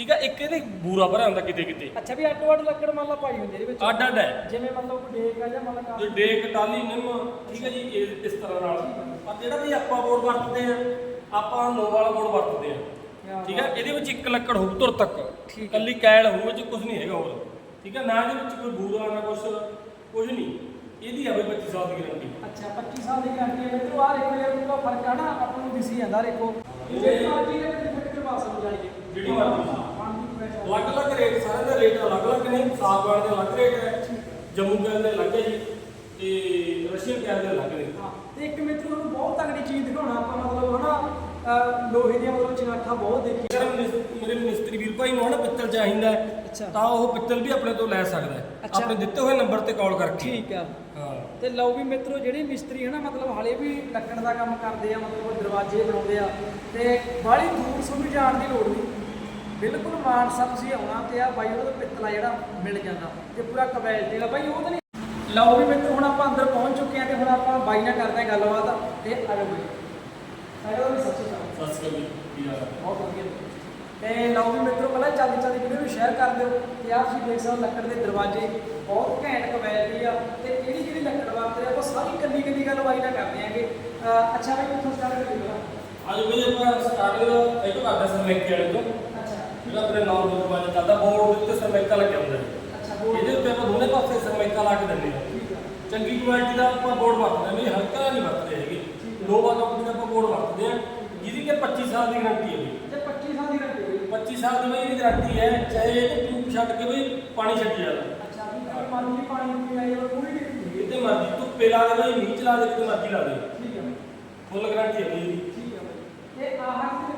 ਠੀਕ ਹੈ ਇੱਕ ਇਹਦੇ ਬੂਰਾ ਭਰਿਆ ਹੁੰਦਾ ਕਿਤੇ ਕਿਤੇ। ਅੱਛਾ ਵੀ ਅੱਡੋ ਅੱਡ ਲੱਕੜ ਮੰਨ ਲਾ ਪਾਈ ਹੁੰਦੀ ਇਹਦੇ ਵਿੱਚ। ਅੱਡ ਅੱਡ ਹੈ। ਜਿਵੇਂ ਮੰਨ ਲਓ ਕੋਈ ਡੇਕ ਆ ਜਾਂ ਮੰਨ ਲਾ ਤੇ ਡੇਕ ਟਾਲੀ ਨਿੰਮ ਠੀਕ ਹੈ ਜੀ ਇਹ- ਇਸ ਤਰ੍ਹਾਂ ਨਾਲ। ਆ ਜਿਹੜਾ ਵੀ ਆਪਾਂ ਬੋਰਡ ਵਰਤਦੇ ਆ ਆਪਾਂ ਨੋ ਵਾਲਾ ਬੋਰਡ ਵਰਤਦੇ ਆ। ਠੀਕ ਹੈ। ਇਹਦੇ ਵਿੱਚ ਇੱਕ ਲੱਕੜ ਹੋਊ ਤੁਰ ਤੱਕ। ਕੱਲੀ ਕੈਲ ਹੋਊ ਵਿੱਚ ਕੁਝ ਨਹੀਂ ਹੈਗਾ ਹੋਰ। ਠੀਕ ਹੈ ਨਾ ਇਹਦੇ ਵਿੱਚ ਕੋਈ ਬੂਰਾ ਨਾ ਕੁਝ ਕੁਝ ਨਹੀਂ। ਇਹਦੀ ਆ ਬਈ 25 ਸਾਲ ਦੀ ਗਾਰੰਟੀ। ਅੱਛਾ 25 ਸਾਲ ਦੀ ਗਾਰੰਟੀ ਹੈ। ਮਿੱਤਰੋ ਆ ਦੇਖੋ ਯਾਰ ਉਹਦਾ ਫ਼ਰਕ ਆ ਨਾ ਆਪਾਂ ਨੂੰ ਦਿਸੀ ਜਾਂਦਾ ਦੇਖੋ। ਜਿਹੜੀ ਮਰਜ਼ੀ ਦੇ ਵਿੱਚ ਫਿੱਟ ਕਰਵਾ ਸਕਦੇ ਜਾਈਏ ਜਿਹੜੀ ਮਰਜ਼ੀ। ਅਲੱਗ-ਅਲੱਗ ਰੇਟ ਸਾਰੇ ਦਾ ਰੇਟ ਅਲੱਗ-ਅਲੱਗ ਨੇ ਸਾਗਵਾਨ ਦੇ ਅਲੱਗ ਰੇਟ ਹੈ ਜੰਮੂ ਕੈਲ ਦੇ ਅਲੱਗ ਹੈ ਜੀ ਤੇ ਰਸ਼ੀਅਨ ਕੈਲ ਦੇ ਅਲੱਗ ਨੇ। ਹਾਂ ਤੇ ਇੱਕ ਮਿੱਤਰੋ ਨੂੰ ਬਹੁਤ ਤਗੜੀ ਚੀਜ਼ ਦਿਖਾਉਣਾ ਆਪਾਂ ਮਤਲਬ ਹਨਾ ਲੋਹੇ ਦੀਆਂ ਮਤਲਬ ਚਿਨਾਠਾ ਬਹੁਤ ਦੇਖੀ ਮੇਰੇ ਮਿਸਤਰੀ ਵੀਰ ਭਾਈ ਨੂੰ ਹਨਾ ਪਿੱਤਲ ਚਾਹੀਦਾ। ਤਾਂ ਉਹ ਪਿੱਤਲ ਵੀ ਆਪਣੇ ਤੋਂ ਲੈ ਸਕਦਾ ਹੈ। ਆਪਣੇ ਦਿੱਤੇ ਹੋਏ ਨੰਬਰ ਤੇ ਕਾਲ ਕਰਕੇ। ਠੀਕ ਆ। ਹਾਂ। ਤੇ ਲਓ ਵੀ ਮਿੱਤਰੋ ਜਿਹੜੇ ਮਿਸਤਰੀ ਹਨਾ ਮਤਲਬ ਹਲੇ ਵੀ ਲੱਕੜ ਦਾ ਕੰਮ ਕਰਦੇ ਆ ਮਤਲਬ ਦਰਵਾਜ਼ੇ ਬਣਾਉਂਦੇ ਆ ਤੇ ਬਾਹਲੀ ਦੂਰ ਸੁਣੀ ਜਾਣ ਦੀ ਲੋੜ ਨਹੀਂ। ਬਿਲਕੁਲ ਮਾਨਸਾ ਤੁਸੀਂ ਆਉਣਾ ਤੇ ਆ ਬਾਈ ਉਹਦਾ ਪਿੱਤਲਾ ਜਿਹੜਾ ਮਿਲ ਜਾਂਦਾ। ਤੇ ਪੂਰਾ ਕਬੈਲਟੀ ਦਾ ਬਾਈ ਉਹ ਤਾਂ ਨਹੀਂ। ਲਓ ਵੀ ਮਿੱਤਰੋ ਹੁਣ ਆਪਾਂ ਅੰਦਰ ਪਹੁੰਚ ਚੁੱਕੇ ਆ ਤੇ ਹੁਣ ਆਪਾਂ ਬਾਈ ਨਾਲ ਕਰਦੇ ਆ ਗੱਲਬਾਤ ਤੇ ਆ ਜਾਓ ਬਾਈ ਵੀ ਸੱਚੀ ਗੱਲ ਸਤਿ ਸ਼੍ਰੀ ਅਕਾਲ ਬਹੁਤ ਵਧੀਆ। ਤੇ ਲਓ ਵੀ ਮਿੱਤਰੋ ਪਹਿਲਾਂ ਚੱਲਦੀ ਚੱਲਦੀ ਵੀਡੀਓ ਨੂੰ ਸ਼ੇਅਰ ਕਰ ਦਿਓ ਤੇ ਆਪ ਤੁਸੀਂ ਦੇਖ ਸਕਦੇ ਲੱਕੜ ਦੇ ਦਰਵਾਜ਼ੇ। ਬਹੁਤ ਘੈਂਟ ਕੁਆਲਿਟੀ ਆ ਤੇ ਕਿਹੜੀ ਕਿਹੜੀ ਲੱਕੜ ਵਰਤਦੇ ਆ ਆਪਾਂ ਸਾਰੀ ਕੱਲੀ ਕੱਲੀ ਗੱਲ ਬਾਈ ਨਾਲ ਕਰਦੇ ਆਂਗੇ। ਅੱਛਾ ਬਾਈ ਕਿੱਥੋਂ ਸਟਾਰਟ ਕਰੀਏ ਅੱਜ ਵੀ ਆਪਾਂ ਸਟਾਰਟਿੰਗ ਇਹ ਤੋਂ ਕਰਦੇ ਸਰਮੇਕੇ ਵਾਲੇ ਤੋਂ। ਜਿਹੜਾ ਆਪਣੇ ਨਾਮ ਦੇ ਦਰਵਾਜ਼ੇ ਚੱਲਦਾ ਬੋਰਡ ਦੇ ਉੱਤੇ ਸਰਮੇਕਾ ਲੱਗਿਆ ਹੁੰਦਾ ਹੈ ਅੱਛਾ ਬੋਲ ਇਹਦੇ ਉੱਤੇ ਆਪਾਂ ਦੋਨੇ ਪਾਸੇ ਸਰਮੇਕਾ ਲਾ ਕੇ ਦਿੰਦੇ ਹਾਂ। ਆ। ਚੰਗੀ ਕੁਆਲਿਟੀ ਦਾ ਆਪਾਂ ਬੋਰਡ ਵਰਤਦੇ ਹਾਂ ਵੀ ਹਲਕਾ ਨਹੀਂ ਵਰਤਦੇ ਹੈਗੇ। ਨੋਵਾ ਕੰਪਨੀ ਦਾ ਆਪਾਂ ਬੋਰਡ ਵਰਤਦੇ ਹਾਂ। ਜਿਹਦੀ ਕਿ 25 ਸਾਲ ਦੀ ਗਾਰੰਟੀ ਹੈ ਤੇ 25 ਸਾਲ ਦੀ ਰੱਖੀ ਹੋਈ 25 ਸਾਲ ਦੀ ਬਈ ਇਹਦੀ ਗਾਰੰਟੀ ਹੈ ਚਾਹੇ ਇਹ ਟਿਊਬ ਛੱਡ ਕੇ ਬਈ ਪਾਣੀ ਛੱਡੀ ਜਾਵੇ ਅੱਛਾ ਵੀ ਲਈ ਪਾਣੀ ਪੀ ਆਈ ਉਹ ਪੂਰੀ ਨਹੀਂ ਹੁੰਦੀ। ਕਿਤੇ ਮਰਜ਼ੀ ਧੁੱਪੇ ਲਾ ਦੇ ਬਈ ਨੀਚ ਲਾ ਦੇ ਕਿਤੇ ਮਰਜ਼ੀ ਲਾ ਦੇ। ਠੀਕ ਆ ਫੁੱਲ ਗਾਰੰਟੀ ਹੈ ਬਈ ਇਹਦੀ। ਠੀਕ ਆ ਬਾਈ। ਤੇ ਆਹ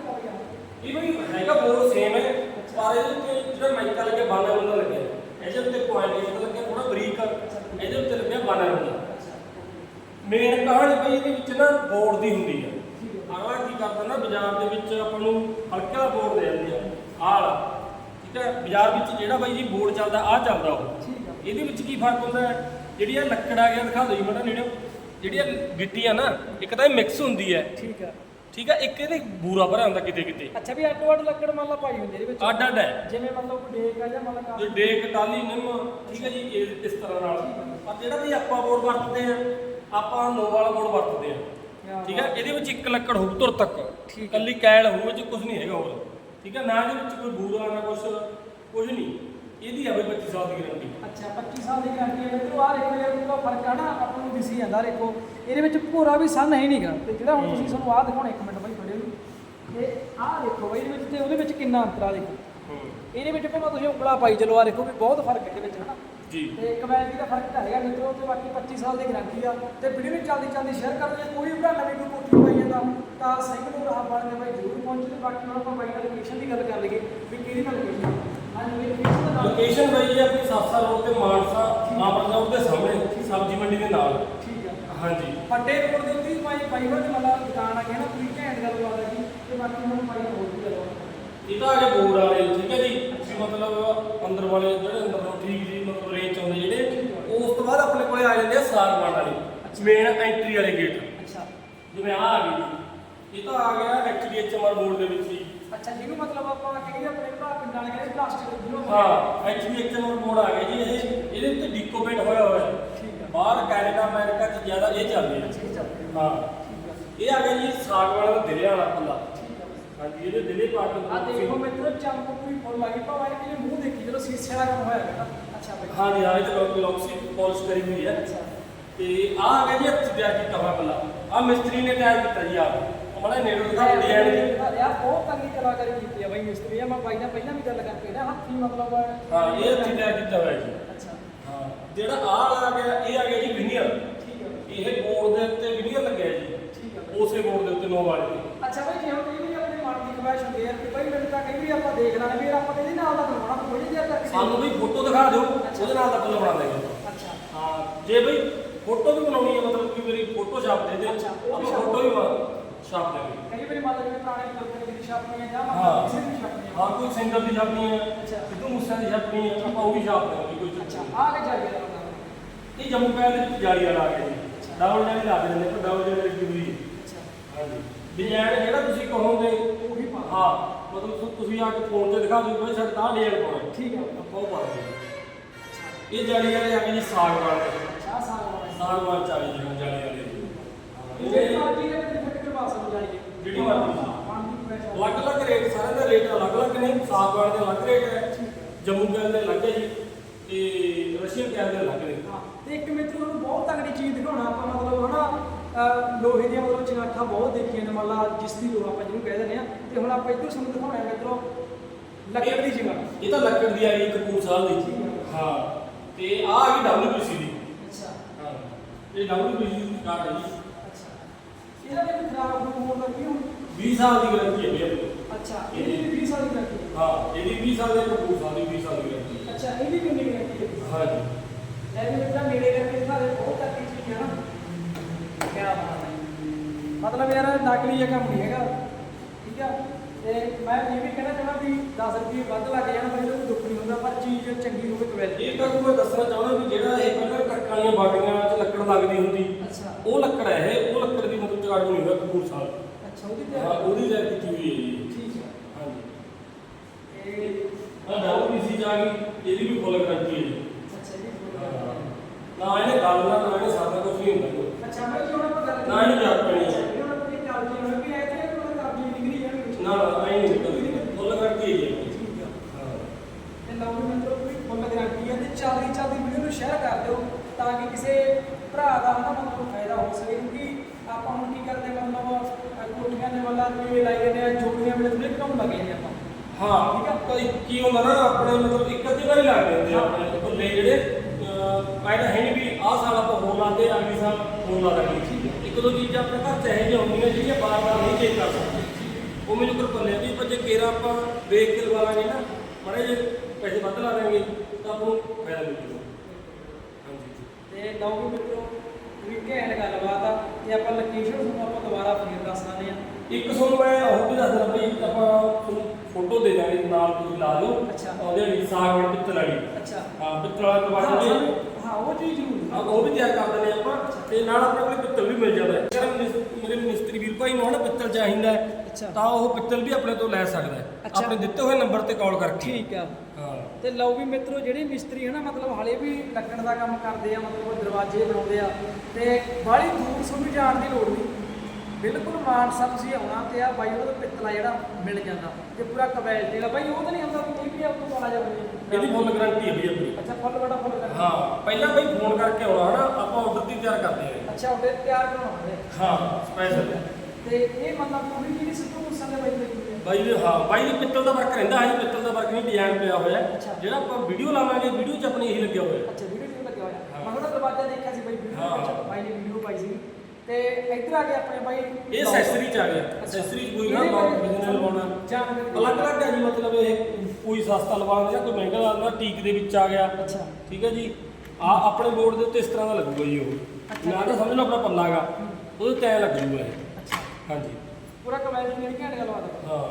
ਕਿਹਦੇ ਇਹ ਬਈ ਹੈਗਾ ਬੋਰਡ ਸੇਮ ਹੈ, ਪਰ ਇਹਦੇ ਉੱਤੇ ਜਿਹੜਾ ਮਾਈਕਾ ਲੱਗਿਆ ਬਾਨਾ ਹੁੰਦਾ ਲੱਗਿਆ। ਇਹਦੇ ਉੱਤੇ ਕੁਆਲਿਟੀ ਲੱਗਿਆ ਥੋੜਾ ਬਰੀਕ ਇਹਦੇ ਉੱਤੇ ਲੱਗਿਆ ਬਾਨਾ ਹੁੰਦਾ ਮੇਨ ਕਹਾਣੀ ਬਈ ਇਹਦੇ ਵਿੱਚ ਨਾ ਬੋਰਡ ਦੀ ਹੁੰਦੀ ਹੈ ਅਗਲਾ ਕੀ ਕਰਦਾ ਨਾ, ਬਾਜ਼ਾਰ ਦੇ ਵਿੱਚ ਆਪਾਂ ਨੂੰ ਹਲਕਾ ਬੋਰਡ ਦੇ ਦਿੰਦੇ ਆ। ਆਹ ਠੀਕ ਹੈ ਬਾਜ਼ਾਰ ਵਿੱਚ ਜਿਹੜਾ ਬਾਈ ਜੀ ਬੋਰਡ ਚੱਲਦਾ, ਆਹ ਚੱਲਦਾ ਉਹ। ਇਹਦੇ ਵਿੱਚ ਕੀ ਫ਼ਰਕ ਹੁੰਦਾ ਹੈ? ਜਿਹੜੀ ਇਹ ਲੱਕੜ ਆ ਗਿਆ, ਦਿਖਾ ਦਿਓ ਜੀ ਮਾੜਾ ਨੇੜੇ ਜਿਹੜੀ ਇਹ ਗਿੱਟੀ ਆ ਨਾ, ਇੱਕ ਤਾਂ ਇਹ ਮਿਕਸ ਹੁੰਦੀ ਹੈ। ਠੀਕ ਹੈ ਠੀਕ ਹੈ ਇੱਕ ਇਹਦੇ ਬੂਰਾ ਭਰਿਆ ਹੁੰਦਾ ਕਿਤੇ ਕਿਤੇ। ਅੱਛਾ ਵੀ ਅੱਡੋ ਅੱਡ ਲੱਕੜ ਮੰਨ ਲਾ ਪਾਈ ਹੁੰਦੀ ਇਹਦੇ ਵਿੱਚ। ਅੱਡ ਅੱਡ ਹੈ। ਜਿਵੇਂ ਮਤਲਬ ਕੋਈ ਡੇਕ ਆ ਜਾਂ ਮੰਨ ਲਾ ਜੇ ਡੇਕ ਟਾਲੀ ਨਿੰਮ ਠੀਕ ਹੈ ਜੀ ਇਹ- ਇਸ ਤਰ੍ਹਾਂ ਨਾਲ। ਆ ਜਿਹੜਾ ਵੀ ਆਪਾਂ ਬੋਰਡ ਵਰਤਦੇ ਆ ਆਪਾਂ ਨੋ ਵਾਲਾ ਬੋਰਡ ਵਰਤਦੇ ਆ। ਠੀਕ ਹੈ। ਇਹਦੇ ਵਿੱਚ ਇੱਕ ਲੱਕੜ ਹੋਊ ਤੁਰ ਤੱਕ। ਠੀਕ ਹੈ। ਕੱਲੀ ਕੈਲ ਹੋਊ ਵਿੱਚ ਕੁਝ ਨਹੀਂ ਹੈਗਾ ਹੋਰ। ਠੀਕ ਹੈ ਨਾ ਇਹਦੇ ਵਿੱਚ ਕੋਈ ਬੂਰਾ ਨਾ ਕੁਝ ਕੁਝ ਨਹੀਂ। ਇਹਦੀ ਆ ਬਈ 25 ਸਾਲ ਦੀ ਗਾਰੰਟੀ ਅੱਛਾ 25 ਸਾਲ ਦੀ ਗਾਰੰਟੀ ਹੈ। ਮਿੱਤਰੋ ਆ ਦੇਖੋ ਯਾਰ ਉਹਦਾ ਫ਼ਰਕ ਆ ਨਾ ਆਪਾਂ ਨੂੰ ਦਿਸੀ ਜਾਂਦਾ ਦੇਖੋ। ਇਹਦੇ ਵਿੱਚ ਭੋਰਾ ਵੀ ਸੰਨ ਹੈ ਨਹੀਂਗਾ ਤੇ ਜਿਹੜਾ ਹੁਣ ਤੁਸੀਂ ਸਾਨੂੰ ਆਹ ਦਿਖਾਉਣਾ ਇੱਕ ਮਿੰਟ ਬਾਈ ਖੜੇ ਨੂੰ ਤੇ ਆਹ ਦੇਖੋ ਬਾਈ ਇਹਦੇ ਵਿੱਚ ਤੇ ਉਹਦੇ ਵਿੱਚ ਕਿੰਨਾ ਅੰਤਰ ਆ ਦੇਖੋ। ਇਹਦੇ ਵਿੱਚ ਭਾਵੇਂ ਤੁਸੀਂ ਉਂਗਲਾ ਪਾਈ ਚਲੋ ਆ ਦੇਖੋ ਵੀ ਬਹੁਤ ਫ਼ਰਕ ਹੈ ਇਹਦੇ ਵਿੱਚ ਹਨਾ। ਜੀ। ਤੇ ਕਮੈਂਟੀ ਦਾ ਫ਼ਰਕ ਤਾਂ ਹੈਗਾ ਮਿੱਤਰੋ ਤੇ ਬਾਕੀ 25 ਸਾਲ ਦੀ ਗਾਰੰਟੀ ਆ। ਤੇ ਵੀਡੀਓ ਨੂੰ ਚੱਲਦੀ ਚੱਲਦੀ ਸ਼ੇਅਰ ਕਰ। ਦਿਓ ਕੋਈ ਭਰਾ ਨਵੀਂ ਕੋਈ ਕੋਠੀ ਪਾਈ ਜਾਂਦਾ ਤਾਂ ਸਿੰਘ ਨੂੰ ਰਾਹ ਬਣ ਕੇ ਬਾਈ ਜ਼ਰੂਰ ਪਹੁੰਚੋ। ਤੇ ਬਾਕੀ ਹੁਣ ਆਪਾਂ ਬਾਈ ਨਾਲ ਲੋਕੇਸ਼ਨ ਦੀ ਗੱਲ ਕਰ ਲਈਏ ਵੀ ਕਿਹੜੀ ਨਾਲ ਲੋਕੇਸ਼ਨ ਲੋਕੇਸ਼ਨ ਬਈ ਜੀ ਆਪਣੀ ਸਾਸਾ ਰੋਡ ਤੇ ਮਾਨਸਾ ਮਾਪਰ ਚੌਕ ਦੇ ਸਾਹਮਣੇ ਸਬਜ਼ੀ ਮੰਡੀ ਦੇ ਨਾਲ। ਠੀਕ ਆ ਹਾਂਜੀ। ਵੱਡੇ ਰੋਡ ਦੇ ਉੱਤੇ ਹੀ ਭਾਈ ਹੋਣ ਦੀ ਮਤਲਬ ਦੁਕਾਨ ਆ ਗਿਆ ਨਾ ਪੂਰੀ ਘੈਂਟ ਗੱਲ ਬਾਤ ਹੈ ਜੀ ਤੇ ਬਾਕੀ ਹੁਣ ਭਾਈ ਹੋਰ ਵੀ ਗੱਲ ਇਹ ਤਾਂ ਆ ਗਏ ਬੋਰਡ ਵਾਲੇ ਠੀਕ ਹੈ ਜੀ? ਵੀ ਮਤਲਬ ਅੰਦਰ ਵਾਲੇ ਜਿਹੜੇ ਅੰਦਰ ਨੂੰ ਠੀਕ ਜੀ ਮਤਲਬ ਰੇਂਜ ਆਉਂਦੇ ਜਿਹੜੇ ਉਸ ਤੋਂ ਬਾਅਦ ਆਪਣੇ ਕੋਲੇ ਆ ਜਾਂਦੇ ਆ ਸਾਗਵਾਨ ਵਾਲੇ ਮੇਨ ਐਂਟਰੀ ਵਾਲੇ ਗੇਟ ਅੱਛਾ। ਜਿਵੇਂ ਆਹ ਆ ਗਈ। ਇਹ ਤਾਂ ਆ ਗਿਆ ਐਚਡੀਐਚਐਮਆਰ ਬੋਰਡ ਦੇ ਵਿੱਚ ਹੀ ਅੱਛਾ ਜਿਹਨੂੰ ਮਤਲਬ ਆਪਾਂ ਕਹੀਏ ਆਪਣੇ ਭਰਾ ਪਿੰਡਾਂ ਵਾਲੇ ਕਹਿੰਦੇ ਪਲਾਸਟਿਕ ਜਿਹਨੂੰ ਹਾਂ ਐਚਡੀਐਚਐਮਆਰ ਬੋਰਡ ਆ ਗਿਆ ਜੀ ਇਹ ਇਹਦੇ ਉੱਤੇ ਡਿਕੋ ਪੇਂਟ ਹੋਇਆ ਹੋਇਆ। ਹੈ ਠੀਕ ਆ। ਬਾਹਰ ਕੈਨੇਡਾ ਅਮਰੀਕਾ 'ਚ ਜ਼ਿਆਦਾ ਇਹ ਚੱਲਦੇ ਆ ਠੀਕ ਚੱਲਦੇ ਹਾਂ। ਆ ਇਹ ਆ ਗਿਆ ਜੀ ਸਾਗਵਾਨ ਦਾ ਦਿਲੇ ਵਾਲਾ ਪੱਲਾ। ਆ। ਹਾਂਜੀ ਇਹਦੇ ਦਿਲੇ ਪਾ ਕੇ ਆ ਦੇਖੋ ਮਿੱਤਰੋ ਚਮਕ ਪੂਰੀ ਫੁੱਲ ਲੱਗੀ ਭਾਵੇਂ ਇਹਨੇ ਮੂੰਹ ਦੇਖੀ ਜਦੋਂ ਸੀਸੇ ਵਾਲਾ ਕੰਮ ਹੋਇਆ ਹੈਗਾ ਅੱਛਾ ਬਈ। ਹਾਂ ਇਹ ਤਾਂ ਗਲੋਕਸੀ ਪਾਲਿਸ਼ ਕਰੀ ਹੋਈ ਹੈ। ਅੱਛਾ। ਤੇ ਆ ਆ ਗਿਆ ਜੀ ਹੱਥ ਤਿਆਰ ਕੀਤਾ ਹੋਇਆ ਪੱਲਾ। ਆ ਮਿਸਤਰੀ ਨੇ ਤਿਆਰ ਕੀਤਾ ਜੀ ਆਪ। ਬੜਾ ਨੇੜੇ ਦਿਖਾ ਡਿਜ਼ਾਈਨ ਜੀ ਯਾਰ ਬਹੁਤ ਤੰਗੀ ਕਲਾਕਾਰੀ ਕੀਤੀ ਆ ਬਾਈ ਮਿਸਤਰੀ ਆ ਮੈਂ ਬਾਈ ਨਾਲ ਪਹਿਲਾਂ ਵੀ ਗੱਲ ਕਰਕੇ ਨਾ ਹੱਥੀ ਮਤਲਬ ਹਾਂ ਇਹ ਹੱਥੀ ਤਿਆਰ ਕੀਤਾ ਹੋਇਆ ਜੀ। ਅੱਛਾ। ਹਾਂ ਜਿਹੜਾ ਆਹ ਆ ਗਿਆ ਇਹ ਆ ਗਿਆ ਜੀ ਵਿਨੀਅਰ ਠੀਕ ਆ। ਇਹ ਬੋਰਡ ਦੇ ਉੱਤੇ ਵਿਨੀਅਰ ਲੱਗਿਆ ਜੀ। ਠੀਕ ਆ। ਉਸੇ ਬੋਰਡ ਦੇ ਉੱਤੇ ਨੋ ਵਾਲੇ ਦੇ ਅੱਛਾ ਭਾਈ ਜੇ ਹੁਣ ਕਈ ਵਾਰੀ ਆਪਣੇ ਮਨ ਦੀ ਖਵਾਇਸ਼ ਹੁੰਦੀ ਹੈ ਕਿ ਭਾਈ ਮੈਨੂੰ ਤਾਂ ਕਈ ਵਾਰੀ ਆਪਾਂ ਦੇਖ ਲਾਂਗੇ ਵੀ ਯਾਰ ਆਪਾਂ ਇਹਦੇ ਨਾਲ ਦਾ ਬਣਾਉਣਾ ਥੋੜੀ ਜਿਹੀ ਕਰਕੇ ਸਾਨੂੰ ਵੀ ਫੋਟੋ ਦਿਖਾ ਦਿਓ ਉਹਦੇ ਨਾਲ ਦਾ ਪੱਲਾ ਬਣਾ ਦੇਗਾ ਅੱਛਾ। ਹਾਂ ਜੇ ਬਈ ਫੋਟੋ ਵੀ ਬਣਾਉਣੀ ਹੈ ਮਤਲਬ ਕਿ ਮੇਰੀ ਫੋਟੋ ਛਾਪ ਦੇ ਦੇ ਵੀ ਆਪਾਂ ਫੋਟੋ ਵੀ ਬਣਾ- ਛਾਪ ਦੇਵਾਂਗੇ ਕਈ ਵਾਰੀ ਮੰਨ ਲਓ ਜਿਵੇਂ ਪੁਰਾਣੇ ਬਜ਼ੁਰਗਾਂ ਦੀ ਛਾਪਣੀ ਹੈ ਜਾਂ ਹਾਂ। ਮੰਨ ਕਿਸੇ ਦੀ ਛਾਪਣੀ ਹੈ। ਹਾਂ ਕੋਈ ਸਿੰਗਰ ਦੀ ਛਾਪਣੀ ਹੈ ਅੱਛਾ। ਸਿੱਧੂ ਮੂਸੇ ਦੀ ਛਾਪਣੀ ਹੈ ਆਪਾਂ ਉਹ ਵੀ ਛਾਪ ਦੇਵਾਂਗੇ ਕੋਈ ਅੱਛਾ। ਆ ਕੇ ਜਾ ਗਿਆ ਉਹਨਾਂ ਇਹ ਜੰਮੂ ਦੇ ਵਿੱਚ ਜਾਲੀ ਵਾਲਾ ਆ ਗਿਆ ਜੀ। ਡਬਲ ਜਾਲੀ ਲਾ ਦਿੰਦੇ ਪਰ ਡਬਲ ਜਾਲੀ ਲੱਗੀ ਹੋਈ ਹੈ। ਅੱਛਾ। ਹਾਂਜੀ। ਡਿਜ਼ਾਈਨ ਜਿਹੜਾ ਤੁਸੀਂ ਕਹੋਗੇ ਉਹੀ ਪਾ ਹਾਂ ਮਤਲਬ ਤੁਸੀਂ ਆ ਕੇ ਫੋਨ ਤੇ ਦਿਖਾ ਦਿਓ ਬਈ ਸਾਡਾ ਤਾਂ ਡੇਲ ਪਾਉਣਾ ਠੀਕ ਆ ਆਪਾਂ ਉਹ ਪਾ ਦਿੰਦੇ ਇਹ ਜਾਲੀ ਵਾਲੇ ਆ ਗਏ ਜੀ ਸਾਗਵਾਨ ਦੇ ਚਾਹ ਸਾਲ ਵਾਲਾ। ਸਾਗਵਾਨ ਚਾਲੀ ਜਿਹੜਾ ਜਾਲੀ ਵਾਲੇ ਇਹ ਮਰਜ਼ੀ ਦੇ ਸਕਦੇ ਜਾਈਏ ਜਿਹੜੀ ਮਰਜ਼ੀ। ਪੈਸਾ। ਅਲੱਗ-ਅਲੱਗ ਰੇਟ ਸਾਰਿਆਂ ਦਾ ਰੇਟ ਅਲੱਗ-ਅਲੱਗ ਨੇ ਸਾਗਵਾਨ ਦੇ ਅਲੱਗ ਰੇਟ ਹੈ ਜੰਮੂ ਕੈਲ ਦੇ ਅਲੱਗ ਹੈ ਜੀ ਤੇ ਰਸ਼ੀਅਨ ਕੈਲ ਦੇ ਅਲੱਗ ਨੇ। ਹਾਂ, ਤੇ ਇੱਕ ਮਿੱਤਰ ਤੁਹਾਨੂੰ ਬਹੁਤ ਤਕੜੀ ਚੀਜ਼ ਦਿਖਾਉਣਾ ਆਪਾਂ ਮਤਲਬ ਹਨਾ ਲੋਹੇ ਦੀਆਂ ਮਤਲਬ ਚਿਨਾਠਾਂ ਬਹੁਤ ਦੇਖੀਆਂ ਨੇ ਮੰਨ ਲਾ ਜਿਸ ਦੀ ਲੋਹਾ ਆਪਾਂ ਜਿਹਨੂੰ ਕਹਿ ਦਿੰਦੇ ਆ ਤੇ ਹੁਣ ਆਪਾਂ ਇੱਧਰ ਤੁਹਾਨੂੰ ਦਿਖਾਉਣਾ ਹੈ ਮਿੱਤਰੋ ਲੱਕੜ ਦੀ ਚਿਨਾਠ ਇਹ ਤਾਂ ਲੱਕੜ ਦੀ ਆ ਗਈ ਕਪੂਰ ਸਾਲ ਦੀ ਹਾਂ। ਤੇ ਆ ਆ ਗਈ WPC ਦੀ। ਅੱਛਾ। ਹਾਂ ਇਹ WPC ਦੀ ਕਾਰਡ ਹੈ ਜੀ। ਇਹਦਾ ਵੀ ਖਰਾਬ ਹੋਣ ਦਾ ਕੀ ਹੁਣ 20 ਸਾਲ ਦੀ ਗਾਰੰਟੀ ਹੈ ਜੀ ਆਪਣੀ ਅੱਛਾ ਇਹਦੀ ਵੀ 20 ਸਾਲ ਦੀ ਗਾਰੰਟੀ ਹਾਂ? ਇਹਦੀ 20 ਸਾਲ ਦੀ ਸਾਲ ਦੀ 20 ਸਾਲ ਦੀ ਗਾਰੰਟੀ ਹੈ। ਅੱਛਾ ਇਹਦੀ ਕਿੰਨੀ ਗਾਰੰਟੀ ਹੈ ਹਾਂ? ਜੀ ਇਹ ਵੀ ਮਿੱਤਰਾ ਨੇੜੇ ਕਰਕੇ ਸਾਰੇ ਬਹੁਤ ਤਕੜੀ ਚੀਜ਼ ਹੈ ਨਾ। ਕੀ ਬਾਤ ਹੈ। ਮਤਲਬ ਯਾਰ ਨਕਲੀ ਇਹ ਕੰਮ ਨਹੀਂ ਹੈਗਾ। ਠੀਕ ਆ? ਤੇ ਮੈਂ ਇਹ ਵੀ ਕਹਿਣਾ ਚਾਹੁੰਦਾ ਵੀ 10 ਰੁਪਏ ਵੱਧ ਲੱਗ ਜਾਣ ਪਰ ਕੋਈ ਦੁੱਖ ਨਹੀਂ ਹੁੰਦਾ ਪਰ ਚੀਜ਼ ਚੰਗੀ ਹੋਵੇ ਕੁਆਲਿਟੀ ਇਹ ਤਾਂ ਮੈਂ ਦੱਸਣਾ ਚਾਹੁੰਦਾ ਵੀ ਜਿਹੜਾ ਇਹ ਪਹਿਲਾਂ ਟਰੱਕਾਂ ਦੀਆਂ 'ਚ ਲੱਕੜ ਲੱਗਦੀ ਹੁੰਦੀ ਅੱਛਾ। ਉਹ ਲੱਕੜ ਹੈ ਇਹ ਉਹ ਲੱਕੜ ਜਗਾੜ ਨਹੀਂ ਹੁੰਦਾ ਕਪੂਰ ਸਾਲ। ਅੱਛਾ ਉਹਦੀ ਹਾਂ ਤੇ ਉਹਦੀ ਜੈ ਕੀਤੀ ਹੋਈ ਹੈ ਜੀ। ਠੀਕ ਹੈ। ਹਾਂਜੀ। ਇਹ ਆ WPC ਚ ਆ ਗਈ ਇਹਦੀ ਵੀ ਫੁੱਲ ਗਾਰੰਟੀ ਹੈ ਜੀ। ਅੱਛਾ ਜੀ ਨਾ ਇਹਨੇ ਗੱਲ ਨਾ ਨਾ ਇਹਨੇ ਸਾਦਾ ਕੁਝ ਨਹੀਂ ਹੁੰਦਾ ਕੋਈ। ਅੱਛਾ ਮੈਂ ਜੀ ਹੁਣ ਆਪਾਂ ਗੱਲ ਨਾ ਇਹਨੂੰ ਯਾਦ ਪੈਣੀ ਹੈ। ਇਹ ਹੁਣ ਆਪਣੀ ਕਾਲਜੀ ਹੋਣੀ ਵੀ ਆਏ ਤੇ ਉਹਨਾਂ ਦਾ ਕਾਲਜੀ ਨਿਕਲੀ ਜਾਣੀ ਨਾ ਨਾ ਐ ਨਹੀਂ ਨਿਕਲਦੀ ਫੁੱਲ ਗਾਰੰਟੀ ਹੈ ਜੀ। ਠੀਕ ਆ। ਹਾਂ। ਤੇ ਲਓ ਵੀ ਮਿੱਤਰੋ ਕੋਈ ਫੁੱਲ ਗਾਰੰਟੀ ਹੈ ਤੇ ਚੱਲਦੀ ਚੱਲਦੀ ਵੀਡੀਓ ਨੂੰ ਸ਼ੇਅਰ ਕਰ ਦਿਓ ਤਾਂ ਕਿ ਕਿਸੇ ਭਰਾ ਦਾ ਹਨਾ ਮਤਲਬ ਫਾਇਦਾ ਹੋ ਸਕੇ ਕਿਉਂਕਿ ਆਪਾਂ ਹੁਣ ਕੀ ਕਰਦੇ ਮਤਲਬ ਕੋਠੀਆਂ ਦੇ ਵੱਲਾਂ ਤੇ ਲਾਈ ਜਾਂਦੇ ਆ ਜੋੜੀਆਂ ਵੇਲੇ ਥੋੜੇ ਕੰਮ ਲੱਗੇ ਨੇ ਆਪਾਂ। ਹਾਂ ਠੀਕ ਆ? ਕੋਈ ਕੀ ਹੁੰਦਾ ਨਾ ਆਪਣੇ ਮਤਲਬ ਇੱਕ ਅੱਧੀ ਵਾਰੀ ਲੱਗ ਜਾਂਦੇ ਆ ਆਪਣੇ। ਭੁੱਲੇ ਜਿਹੜੇ ਐਡਾ ਹੈ ਨਹੀਂ ਵੀ ਆਹ ਸਾਲ ਆਪਾਂ ਹੋਰ ਲਾਤੇ ਅਗਲੀ ਸਾਲ ਹੋਰ ਲਾ ਦਾਂਗੇ ਠੀਕ ਇੱਕ ਦੋ ਚੀਜ਼ਾਂ ਆਪਣੇ ਘਰ ਚ ਇਹੋ ਜਿਹੀਆਂ ਹੁੰਦੀਆਂ ਜਿਹੜੀਆਂ ਬਾਰ-ਬਾਰ ਨਹੀਂ ਚੇਂਜ ਕਰ ਸਕਦੇ। ਉਹ ਮੈਨੂੰ ਕਰ ਭੱਲੇ ਵੀ ਪਰ ਜੇ ਕੇਰਾ ਆਪਾਂ ਵੇਖ ਕੇ ਲਵਾ ਲਾਂਗੇ ਨਾ ਮਾੜੇ ਜੇ ਪੈਸੇ ਵੱਧ ਲਾ ਦਾਂਗੇ ਤਾਂ ਆਪਾਂ ਨੂੰ ਫਾਇਦਾ ਮਿਲੂਗਾ। ਹਾਂਜੀ। ਤੇ ਲਓ ਵੀ ਮਿੱਤਰੋ ਵੀ ਘੈਂਟ ਗੱਲਬਾਤ ਆ। ਤੇ ਆਪਾਂ ਲੋਕੇਸ਼ਨ ਤੁਹਾਨੂੰ ਆਪਾਂ ਦੁਬਾਰਾ ਫੇਰ ਦੱਸ ਦਿੰਦੇ ਆ। ਇੱਕ ਤੁਹਾਨੂੰ ਮੈਂ ਉਹ ਵੀ ਦੱਸਦਾ ਵੀ ਆਪਾਂ ਤੁਹਾਨੂੰ ਫੋਟੋ ਦੇ ਦਾਂਗੇ ਨਾਲ ਤੁਸੀਂ ਲਾ ਦਿਓ। ਅੱਛਾ। ਉਹਦੇ ਵਿੱਚ ਸਾਗ ਵਾਲੀ ਪਿੱਤਲ ਵਾਲੀ। ਅੱਛਾ। ਹਾਂ ਪਿੱਤਲ ਵਾਲਾ ਹਾਂ, ਦੇ ਸਾਨੂੰ- ਹਾਂ ਉਹ ਚੀਜ਼ ਜ਼ਰੂਰ ਆ ਉਹ ਵੀ ਤਿਆਰ ਕਰ ਦਿੰਦੇ ਆਪਾਂ। ਤੇ ਨਾਲ ਆਪਣੇ ਕੋਲ ਪਿੱਤਲ ਵੀ ਮਿਲ ਜਾਂਦਾ ਹੈ। ਮੇਰੇ ਮਿਸਤਰੀ ਵੀਰ ਭਾਈ ਨੂੰ ਹਨਾ ਪਿੱਤਲ ਚਾਹੀਦਾ ਹੈ, ਅੱਛਾ। ਤਾਂ ਉਹ ਪਿੱਤਲ ਵੀ ਆਪਣੇ ਤੋਂ ਲੈ ਸਕਦਾ ਹੈ। ਅੱਛਾ। ਆਪਣੇ ਦਿੱਤੇ ਹੋਏ ਨੰਬਰ ਤੇ ਕਾਲ ਕਰਕੇ। ਠੀਕ ਆ। ਹਾਂ। ਤੇ ਲਓ ਵੀ ਮਿੱਤਰੋ ਜਿਹੜੇ ਮਿਸਤਰੀ ਹਨਾ ਮਤਲਬ ਹਾਲੇ ਵੀ ਲੱਕੜ ਦਾ ਕੰਮ ਕਰਦੇ ਆ ਮਤਲਬ ਉਹ ਦਰਵਾਜ਼ੇ ਬਣਾਉਂਦੇ ਆ ਤੇ ਬਾਹਲੀ ਦੂਰ ਸੁਣ ਜਾਣ ਦੀ ਲੋੜ ਨਹੀਂ। ਬਿਲਕੁਲ ਮਾਨਸਾ ਤੁਸੀਂ ਆਉਣਾ ਤੇ ਆ ਬਾਈ ਉਹਦਾ ਪਿੱਤਲਾ ਜਿਹੜਾ ਮਿਲ ਜਾਂਦਾ ਤੇ ਪੂਰਾ ਕਬੈਲਟੀ ਦਾ ਬਾਈ ਉਹ ਤਾਂ ਨਹੀਂ ਹੁੰਦਾ ਕੋਈ ਵੀ ਆਪਕੋ ਪਾਲਾ ਜਾਵੇ ਇਹਦੀ ਫੁੱਲ ਗਾਰੰਟੀ ਹੈ ਵੀ ਆਪਣੀ। ਅੱਛਾ ਫੁੱਲ ਬੜਾ ਫੁੱਲ ਕਰ ਹਾਂ ਪਹਿਲਾਂ ਬਈ ਫੋਨ ਕਰਕੇ ਆਉਣਾ ਹਨਾ ਆਪਾਂ ਆਰਡਰ ਦੀ ਤਿਆਰ ਕਰਦੇ ਹਾਂ। ਅੱਛਾ ਉਹਦੇ ਤਿਆਰ ਕਰਾਉਣਾ ਹੈ ਹਾਂ ਸਪੈਸ਼ਲ ਤੇ ਇਹ ਮਤਲਬ ਕੋਈ ਜਿਹੜੀ ਸਿੱਧੂ ਮੂਸੇ ਦੇ ਬਾਈ ਦੇ ਬਾਈ ਦੇ ਹਾਂ ਬਾਈ ਦੇ ਪਿੱਤਲ ਦਾ ਵਰਕ ਰਹਿੰਦਾ ਹੈ ਪਿੱਤਲ ਦਾ ਵਰਕ ਨਹੀਂ ਡਿਜ਼ਾਈਨ ਪਿਆ ਹੋਇਆ। ਜਿਹੜਾ ਆਪਾਂ ਵੀਡੀਓ ਲਾਵਾਂਗੇ ਵੀਡੀਓ 'ਚ ਆਪਣੀ ਇਹੀ ਲੱਗਿਆ ਹੋਇਆ। ਅੱਛਾ ਵੀਡੀਓ ਤੇ ਲੱਗਿਆ ਹੋਇਆ। ਮੈਂ ਉਹਦਾ ਦਰਵਾਜ਼ਾ ਦੇਖਿਆ ਸੀ ਬਾਈ ਵੀਡੀਓ ਹਾਂ। ਵਿੱਚ ਬਾਈ ਨੇ ਵੀਡੀਓ ਪਾਈ ਸੀ। ਤੇ ਇੱਧਰ ਆ ਕੇ ਆਪਣੇ ਬਾਈ ਇਹ ਐਕਸੈਸਰੀ ਚ ਆ ਗਿਆ ਐਕਸੈਸਰੀ ਚ ਕੋਈ ਨਾ ਨੇ ਲਵਾਉਣਾ ਅਲੱਗ ਅਲੱਗ ਹੈ ਜੀ ਮਤਲਬ ਇਹ ਕੋਈ ਸਸਤਾ ਲਵਾਉਣਾ ਜਾਂ ਕੋਈ ਮਹਿੰਗਾ ਲਵਾਉਣਾ ਟੀਕ ਦੇ ਵਿੱਚ ਆ ਗਿਆ। ਅੱਛਾ। ਠੀਕ ਹੈ ਜੀ। ਆ ਆਪਣੇ ਬੋਰਡ ਦੇ ਉੱਤੇ ਇਸ ਤਰ੍ਹਾਂ ਦਾ ਲੱਗੂਗਾ ਜੀ ਉਹ। ਨਾ ਤਾਂ ਸਮਝ ਲਓ ਆਪਣਾ ਪੱਲਾ ਹੈਗਾ। ਉਹਦੇ ਤੇ ਲੱਗੂਗਾ ਇਹ। ਅੱਛਾ। ਹਾਂਜੀ। ਪੂਰਾ ਕਮੈਂਟ ਮੇਰੀ ਘੈਂਟ ਗੱਲਬਾਤ ਹੈ ਹਾਂ।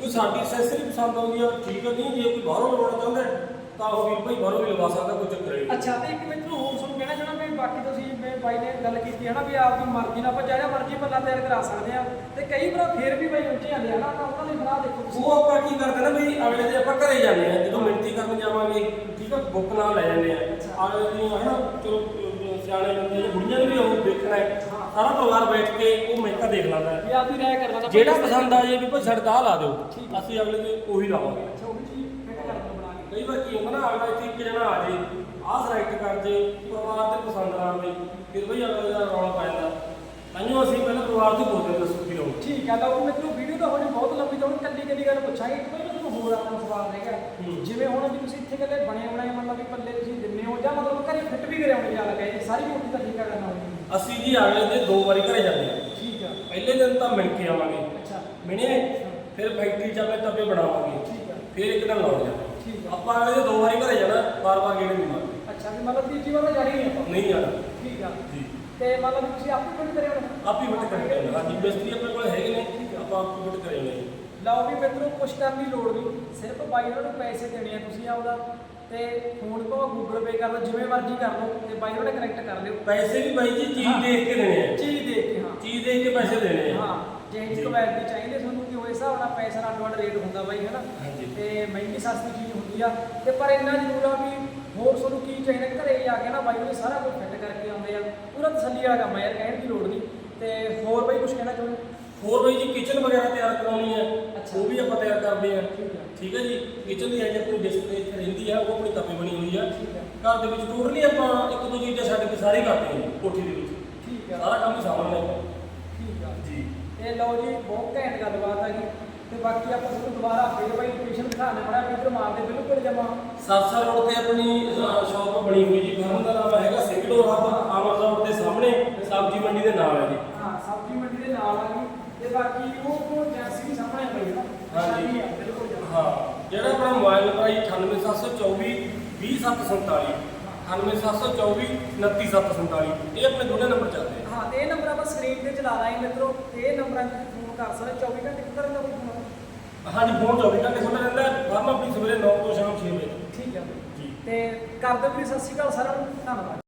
ਕੋਈ ਸਾਡੀ ਐਕਸੈਸਰੀ ਪਸੰਦ ਆਉਂਦੀ ਆ ਠੀਕ ਹੈ ਨਹੀਂ ਜੇ ਕੋਈ ਬਾਹਰੋਂ ਲਵਾਉਣਾ ਚਾਹੁੰਦਾ ਹੈ, ਤਾਂ ਉਹ ਵੀਰ ਭਾਈ ਬਾਹਰੋਂ ਵੀ ਲਵਾ ਸਕਦਾ ਕੋਈ ਚੱਕਰ ਨਹੀਂ। ਅੱਛਾ ਤੇ ਇੱਕ ਮਿੰਟ ਨੂੰ ਹੋਰ ਤੁਹਾਨੂੰ ਕਹਿਣਾ ਚਾਹਣਾ ਵੀ ਬਾਕੀ ਤੁਸੀਂ ਜਿਵੇਂ ਬਾਈ ਨੇ ਗੱਲ ਕੀਤੀ ਹੈ ਨਾ ਵੀ ਆਪਦੀ ਮਰਜ਼ੀ ਨਾਲ ਆਪਾਂ ਜਿਹੜਾ ਮਰਜ਼ੀ ਪੱਲਾ ਤਿਆਰ ਕਰਾ ਸਕਦੇ ਆ ਤੇ ਕਈ ਵਾਰ ਫੇਰ ਵੀ ਬਾਈ ਉੱਚੇ ਆਂਦੇ ਆ ਨਾ? ਤਾਂ ਉਹਨਾਂ ਦੇ ਬਣਾ ਦੇਖੋ ਤੁਸੀਂ। ਉਹ ਆਪਾਂ ਕੀ ਕਰਦੇ ਨਾ ਬਈ ਅਗਲੇ ਦੇ ਆਪਾਂ ਘਰੇ ਜਾਂਦੇ ਆ ਜਦੋਂ ਮਿਹਨਤੀ ਕਰਨ ਜਾਵਾਂਗੇ ਠੀਕ ਆ ਬੁੱਕ ਨਾਲ ਲੈ ਜਾਂਦੇ ਆ ਅਗਲੇ ਦੀ ਹਨਾ ਚਲੋ ਅਹ ਸਿਆਣੇ ਬੰਦੇ ਜਾਂ ਬੁੜੀਆਂ ਨੂੰ ਵੀ ਉਹ ਦੇਖਣਾ ਹੈ। ਸਾਰਾ ਪਰਿਵਾਰ ਬੈਠ ਕੇ ਉਹ ਮਹਿਕਾ ਦੇਖ ਲੈਂਦਾ ਹੈ। ਵੀ ਆਪਦੀ ਰਾਏ ਕਰ ਲੈਣਾ ਜਿਹੜਾ ਪਸੰਦ ਆ ਜੇ ਵੀ ਭਾਈ ਆਹ ਲਾ ਦਿਓ ਅਸੀਂ ਅਗਲੇ ਦੇ ਉਹੀ ਲਾਵਾਂਗੇ ਅੱਛਾ ਉਹ ਵੀ ਚੀਜ਼ ਫਿੱਟ ਕਰ ਲਓ ਬਣਾ ਕੇ ਕਈ ਵਾਰ ਕੀ ਹੁੰਦਾ ਨਾ ਅਗਲਾ ਇੱਥੇ ਇੱਕ ਜਣਾ ਆ ਜੇ ਆਹ ਸਿਲੈਕਟ ਕਰ ਜੇ ਪਰਿਵਾਰ ਤੇ ਪਸੰਦ ਨਾ ਆਵੇ ਫਿਰ ਬਈ ਅਗਲੇ ਦਾ ਰੌਲਾ ਪੈ ਜਾਂਦਾ। ਤਾਂਹੀਓ ਅਸੀਂ ਪਹਿਲਾਂ ਪਰਿਵਾਰ ਤੋਂ ਬੋਲਦੇ ਦੱਸੋ ਕੀ ਲਓ ਠੀਕ ਆ ਲਓ ਮੈਨੂੰ ਵੀਡੀਓ ਤਾਂ ਹੋ ਜੀ ਬਹੁਤ ਲੰਬੀ ਤਾਂ ਹੁਣ ਕੱਲੀ ਕੱਲੀ ਗੱਲ ਪੁੱਛਾਂਗੇ ਕੋਈ ਮੈਨੂੰ ਹੋਰ ਆਪਣਾ ਸਵਾਲ ਰਹਿ ਗਿਆ। ਹੂੰ। ਜਿਵੇਂ ਹੁਣ ਵੀ ਤੁਸੀਂ ਇੱਥੇ ਕੱਲੇ ਬਣੇ ਬਣਾਏ ਮਤਲਬ ਵੀ ਪੱਲੇ ਤੁਸੀਂ ਦਿੰਨੇ ਹੋ ਜਾਂ ਮਤਲਬ ਘਰੇ ਫਿੱਟ ਵੀ ਕਰੇ ਹੋਣੇ ਜਾਂ ਲੱਗੇ ਜੀ ਸਾਰੀ ਕੋਠੀ ਦਾ ਠੇਕਾ ਕਰਨਾ ਹੋਵੇ। ਅਸੀਂ ਜੀ ਅਗਲੇ ਦੇ ਦੋ ਵਾਰੀ ਘਰੇ ਜਾਂਦੇ ਆ ਠੀਕ ਆ। ਪਹਿਲੇ ਦਿਨ ਤਾਂ ਮਿਲ ਕੇ ਆਵਾਂਗੇ। ਅੱਛਾ। ਮਿਣੇ ਫਿਰ ਫੈਕਟਰੀ ਚ ਆਪਣੇ ਤੱਪੇ ਬਣਾਵਾਂਗੇ। ਠੀਕ ਆ। ਫਿਰ ਇੱਕ ਦਿਨ ਲਾਉਣ ਜਾਣਾ। ਠੀਕ ਆ। ਆਪਾਂ ਅਗਲੇ ਦੇ ਦੋ ਵਾਰੀ ਘਰੇ ਜਾਣਾ ਬਾਰ-ਬਾਰ ਗੇੜੇ ਨਹੀਂ ਮਾਰਦੇ ਅੱਛਾ ਵੀ ਮਤਲਬ ਤੀਜੀ ਵਾਰ ਜਾਣੀ ਨਹੀਂ ਆਪਾਂ? ਨਹੀਂ ਜਾਣਾ। ਠੀਕ ਆ। ਜੀ। ਤੇ ਮਤਲਬ ਤੁਸੀਂ ਆਪੇ ਕੋਈ ਕਰੇ ਹੋਣੇ? ਆਪ ਹੀ ਫਿੱਟ ਕਰਕੇ ਜਾਣਾ। ਹਾਂਜੀ ਮਿਸਤਰੀ ਆਪਣੇ ਕੋਲ ਹੈਗੇ ਨੇ। ਆਪਾਂ ਆਪ ਹੀ ਫਿੱਟ ਕਰਾਂਗੇ ਜੀ। ਲਓ ਵੀ ਮਿੱਤਰੋ ਕੁਛ ਕਰਨ ਦੀ ਲੋੜ ਨਹੀਂ। ਸਿਰਫ ਬਾਈ ਉਹਨਾਂ ਨੂੰ ਪੈਸੇ ਦੇਣੇ ਆ ਤੁਸੀਂ ਆਪਦਾ। ਤੇ ਫੋਨ ਕੋ ਗੂਗਲ ਪੇ ਕਰ ਲਓ ਜਿਵੇਂ ਮਰਜ਼ੀ ਕਰ ਲਓ ਤੇ ਬਾਈ ਉਹਨਾਂ ਕਨੈਕਟ ਕਰ ਲਿਓ। ਪੈਸੇ ਵੀ ਬਾਈ ਜੀ ਚੀਜ਼। ਦੇਖ ਕੇ ਦੇਣੇ ਆ। ਚੀਜ਼ ਦੇਖ ਕੇ ਹਾਂ। ਚੀਜ਼ ਦੇਖ ਕੇ ਪੈਸੇ ਦੇਣੇ ਆ। ਹਾਂ। ਜੇ ਇਸ ਚਾਹੀਦੇ ਤੁਹਾਨੂੰ ਕਿ ਉਹ ਇਸ ਹਿਸਾਬ ਨਾਲ ਪੈਸਾ ਨਾਲ ਅੱਡ ਰੇਟ ਹੁੰਦਾ ਬਾਈ ਹੈਨਾ। ਤੇ ਮਹਿੰਗੀ ਸਸਤੀ ਚੀਜ਼ ਹੁੰਦੀ ਆ। ਤੇ ਪਰ ਇੰਨਾ ਜ਼ਰੂਰ ਆ ਵੀ ਹੋਰ ਤੁਹਾਨੂੰ ਕੀ ਚਾਹੀਦਾ? ਘਰੇ ਜਾ ਕੇ ਨਾ ਬਾਈ ਉਹਨੇ ਸਾਰਾ ਕੁਝ ਫਿੱਟ ਕਰਕੇ ਆਉਂਦੇ ਆ। ਪੂਰਾ ਤਸੱਲੀ ਵਾਲਾ ਕੰਮ ਆ ਯਾਰ ਕਹਿਣ ਦੀ ਲੋੜ ਨਹੀਂ। ਤੇ ਹੋਰ ਬਾਈ ਕੁਝ ਕਹਿਣਾ ਚਾਹੁੰਦੇ? ਹੋਰ ਬਈ ਜੀ ਕਿਚਨ ਵਗੈਰਾ ਤਿਆਰ ਕਰਾਉਣੀ ਹੈ। ਉਹ ਵੀ ਆਪਾਂ ਤਿਆਰ ਕਰਦੇ ਆ। ਠੀਕ ਹੈ ਠੀਕ ਹੈ ਜੀ? ਕਿਚਨ ਦੀ ਹੈ ਆਪਣੀ ਡਿਸਪਲੇ ਇੱਥੇ ਰਹਿੰਦੀ ਆ ਉਹ ਆਪਣੀ ਤਪੇ ਬਣੀ ਹੋਈ ਆ। ਘਰ ਦੇ ਵਿੱਚ ਟੋਟਲੀ ਆਪਾਂ ਇੱਕ ਦੋ ਚੀਜ਼ਾਂ ਛੱਡ ਕੇ ਸਾਰੇ ਕਰਦੇ ਜੀ, ਕੋਠੀ ਦੇ ਵਿੱਚ। ਠੀਕ ਆ। ਸਾਰਾ ਕੰਮ ਸਾਹਮਣੇ ਆ। ਤੇ ਲਓ ਜੀ ਬਹੁਤ ਘੈਂਟ ਗੱਲਬਾਤ ਹੈਗੀ ਤੇ ਬਾਕੀ ਆਪਾਂ ਤੁਹਾਨੂੰ ਦੁਬਾਰਾ ਫੇਰ ਬਾਈ ਲੋਕੇਸ਼ਨ ਦਿਖਾਣੇ ਬੜਾ ਇੱਧਰ ਮਾਰਦੇ ਬਿਲਕੁਲ ਜਮਾ। ਸਰਸਾ ਰੋਡ ਤੇ ਆਪਣੀ ਸ਼ਾਪ ਬਣੀ ਹੋਈ ਜੀ। ਫਰਮ ਦਾ ਨਾਮ ਹੈਗਾ ਸਿੰਗਡੋਰ ਹੱਬ ਆਮਰ ਰੋਡ ਦੇ ਸਾਹਮਣੇ ਸਬਜ਼ੀ ਮੰਡੀ ਦੇ ਨਾਲ ਹੈ ਜੀ। ਹਾਂ ਸਬਜ਼ੀ ਮੰਡੀ ਦੇ ਨਾਲ ਆ ਗਈ ਤੇ ਬਾਕੀ ਉਹ ਕੋ ਏਜੰਸੀ ਵੀ ਸਾਹਮਣੇ ਪਈ ਹੈ ਆ, ਬਿਲਕੁਲ। ਹਾਂ ਜਿਹੜਾ ਆਪਣਾ ਮੋਬਾਈਲ ਨੰਬਰ ਹੈ 98724 20747 98724 29747 ਇਹ ਆਪਣੇ ਦੋਨੇ ਨੰਬਰ ਚੱਲਦੇ ਆ। ਹਾਂ ਤੇ ਇਹ ਨੰਬਰ ਆਪਾਂ ਸਕਰੀਨ ਤੇ ਚਲਾ ਲਾਂਗੇ ਮਿੱਤਰੋ। ਤੇ ਇਹ ਨੰਬਰਾਂ ਤੇ ਫੋਨ ਕਰ ਸਕਦੇ 24 ਘੰਟੇ ਕਿੱਧਰ ਰਹਿੰਦਾ ਕੋਈ ਫੋਨ ਹਾਂਜੀ ਫੋਨ 24 ਘੰਟੇ ਖੁੱਲ੍ਹਾ ਰਹਿੰਦਾ। ਫਰਮ ਆਪਣੀ ਸਵੇਰੇ 9 ਤੋਂ ਸ਼ਾਮ 6 ਵਜੇ। ਠੀਕ ਹੈ। ਜੀ। ਤੇ ਕਰ ਦਿਓ ਵੀ ਸਤਿ ਸ਼੍ਰੀ ਅਕਾਲ ਸਾਰਿਆਂ ਨੂੰ। ਧੰਨਵਾਦ।